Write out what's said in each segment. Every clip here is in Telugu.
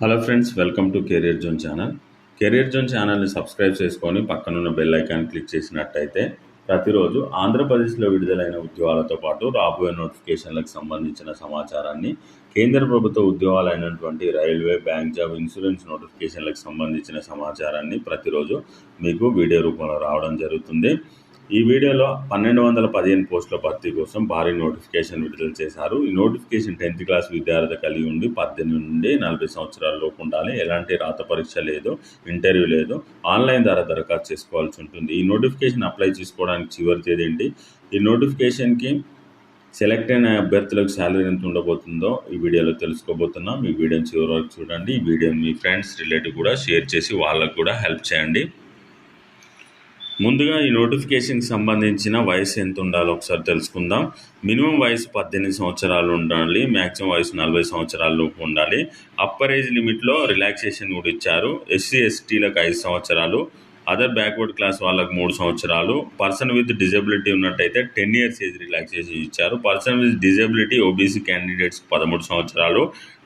Hello friends welcome to career zone channel. Career zone ఛానల్ని సబ్స్క్రైబ్ చేసుకొని పక్కనున్న బెల్ ఐకాన్ క్లిక్ చేసినట్టయితే ప్రతిరోజు ఆంధ్రప్రదేశ్లో విడుదలైన ఉద్యోగాలతో పాటు రాబోయే నోటిఫికేషన్లకు సంబంధించిన సమాచారాన్ని కేంద్ర ప్రభుత్వ ఉద్యోగాలైనటువంటి రైల్వే బ్యాంక్ జాబ్ ఇన్సూరెన్స్ నోటిఫికేషన్లకు సంబంధించిన సమాచారాన్ని ప్రతిరోజు మీకు వీడియో రూపంలో రావడం జరుగుతుంది. ఈ వీడియోలో పన్నెండు వందల పదిహేను పోస్టుల భర్తీ కోసం భారీ నోటిఫికేషన్ విడుదల చేశారు. ఈ నోటిఫికేషన్ టెన్త్ క్లాస్ విద్యార్థి కలిగి ఉండి పద్దెనిమిది నుండి నలభై సంవత్సరాల లోపు ఉండాలి. ఎలాంటి రాత పరీక్ష లేదు ఇంటర్వ్యూ లేదు. ఆన్లైన్ ద్వారా దరఖాస్తు చేసుకోవాల్సి ఉంటుంది. ఈ నోటిఫికేషన్ అప్లై చేసుకోవడానికి చివరి తేదీ ఏంటి? ఈ నోటిఫికేషన్కి సెలెక్ట్ అయిన అభ్యర్థులకు శాలరీ ఎంత ఉండబోతుందో ఈ వీడియోలో తెలుసుకోబోతున్నాం. ఈ వీడియోని చివరి వరకు చూడండి. ఈ వీడియోని మీ ఫ్రెండ్స్ రిలేటివ్ కూడా షేర్ చేసి వాళ్ళకు కూడా హెల్ప్ చేయండి. ముందుగా ఈ నోటిఫికేషన్కి సంబంధించిన వయసు ఎంత ఉండాలో ఒకసారి తెలుసుకుందాం. మినిమం వయసు పద్దెనిమిది సంవత్సరాలు ఉండాలి మ్యాక్సిమం వయసు నలభై సంవత్సరాలు ఉండాలి. అప్పర్ ఏజ్ లిమిట్లో రిలాక్సేషన్ కూడా ఇచ్చారు. ఎస్సీ ఎస్టీలకు ఐదు సంవత్సరాలు అదర్ బ్యాక్వర్డ్ క్లాస్ వాళ్ళకు మూడు సంవత్సరాలు. పర్సన్ విత్ డిజబిలిటీ ఉన్నట్టయితే టెన్ ఇయర్స్ ఏజ్ రిలాక్సేషన్ ఇచ్చారు. Person with disability OBC candidates పదమూడు సంవత్సరాలు.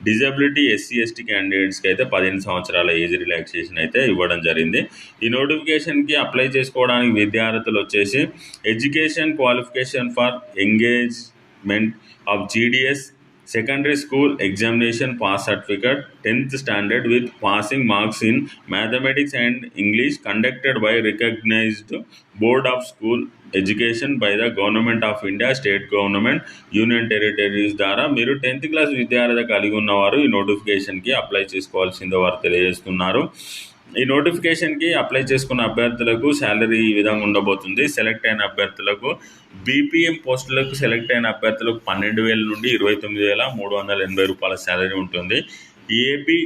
డిజబిలిటీ ఎస్సీ ఎస్టీ క్యాండిడేట్స్కి అయితే పదిహేను సంవత్సరాల ఏజ్ రిలాక్సేషన్ అయితే ఇవ్వడం జరిగింది. ఈ నోటిఫికేషన్కి అప్లై చేసుకోవడానికి విద్యార్థులు వచ్చేసి education qualification for engagement of GDS secondary school examination pass certificate tenth standard with passing marks in mathematics and English conducted by recognised board of school education by the government of India state government union territories ద్వారా మీరు టెన్త్ క్లాస్ విద్యార్థి కలిగి ఉన్నవారు ఈ నోటిఫికేషన్కి అప్లై చేసుకోవాల్సిందో వారు తెలియజేస్తున్నారు. ఈ నోటిఫికేషన్కి అప్లై చేసుకున్న అభ్యర్థులకు శాలరీ ఈ విధంగా ఉండబోతుంది. సెలెక్ట్ అయిన అభ్యర్థులకు బీపీఎం పోస్టులకు సెలెక్ట్ అయిన అభ్యర్థులకు పన్నెండు వేల నుండి ఇరవై తొమ్మిది వేల మూడు వందల ఎనభై రూపాయల శాలరీ ఉంటుంది. ఏపీ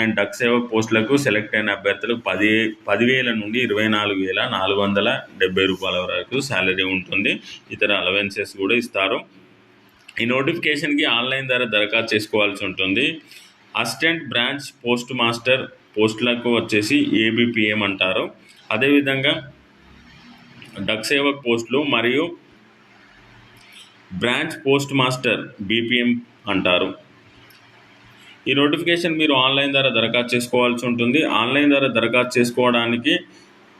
అండ్ డక్ సేవ పోస్టులకు సెలెక్ట్ అయిన అభ్యర్థులకు పది పదివేల నుండి ఇరవై నాలుగు వేల నాలుగు వందల డెబ్బై రూపాయల వరకు శాలరీ ఉంటుంది. ఇతర అలవెన్సెస్ కూడా ఇస్తారు. ఈ నోటిఫికేషన్కి ఆన్లైన్ ద్వారా దరఖాస్తు చేసుకోవాల్సి ఉంటుంది. అసిస్టెంట్ బ్రాంచ్ పోస్ట్ మాస్టర్ పోస్టులకు వచ్చేసి ఏబిపిఎం అంటారు. అదేవిధంగా డక్ సేవక్ పోస్టులు మరియు బ్రాంచ్ పోస్ట్ మాస్టర్ బీపీఎం అంటారు. ఈ నోటిఫికేషన్ మీరు ఆన్లైన్ ద్వారా దరఖాస్తు చేసుకోవాల్సి ఉంటుంది. ఆన్లైన్ ద్వారా దరఖాస్తు చేసుకోవడానికి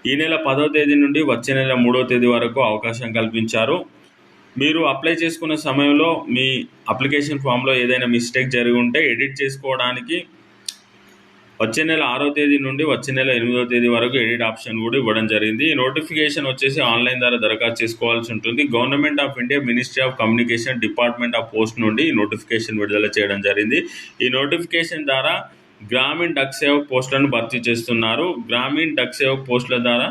ఈ నెల పదో తేదీ నుండి వచ్చే నెల మూడో తేదీ వరకు అవకాశం కల్పించారు. మీరు అప్లై చేసుకున్న సమయంలో మీ అప్లికేషన్ ఫామ్లో ఏదైనా మిస్టేక్ జరిగి ఉంటే ఎడిట్ చేసుకోవడానికి వచ్చే నెల ఆరో తేదీ నుండి వచ్చే నెల ఎనిమిదో తేదీ వరకు ఎడిట్ ఆప్షన్ కూడా ఇవ్వడం జరిగింది. ఈ నోటిఫికేషన్ వచ్చేసి ఆన్లైన్ ద్వారా దరఖాస్తు చేసుకోవాల్సి ఉంటుంది. Government of India ministry of communication department of post నుండి ఈ నోటిఫికేషన్ విడుదల చేయడం జరిగింది. ఈ నోటిఫికేషన్ ద్వారా గ్రామీణ డక్ సేవక్ పోస్టులను భర్తీ చేస్తున్నారు. గ్రామీణ డక్ సేవక్ పోస్టుల ద్వారా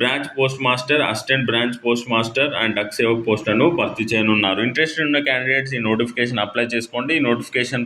branch post master assistant branch post master and Dak Sevak పోస్టులను భర్తీ చేయనున్నారు. ఇంట్రెస్టెడ్ ఉన్న క్యాండిడేట్స్ ఈ నోటిఫికేషన్ అప్లై చేసుకోండి. ఈ నోటిఫికేషన్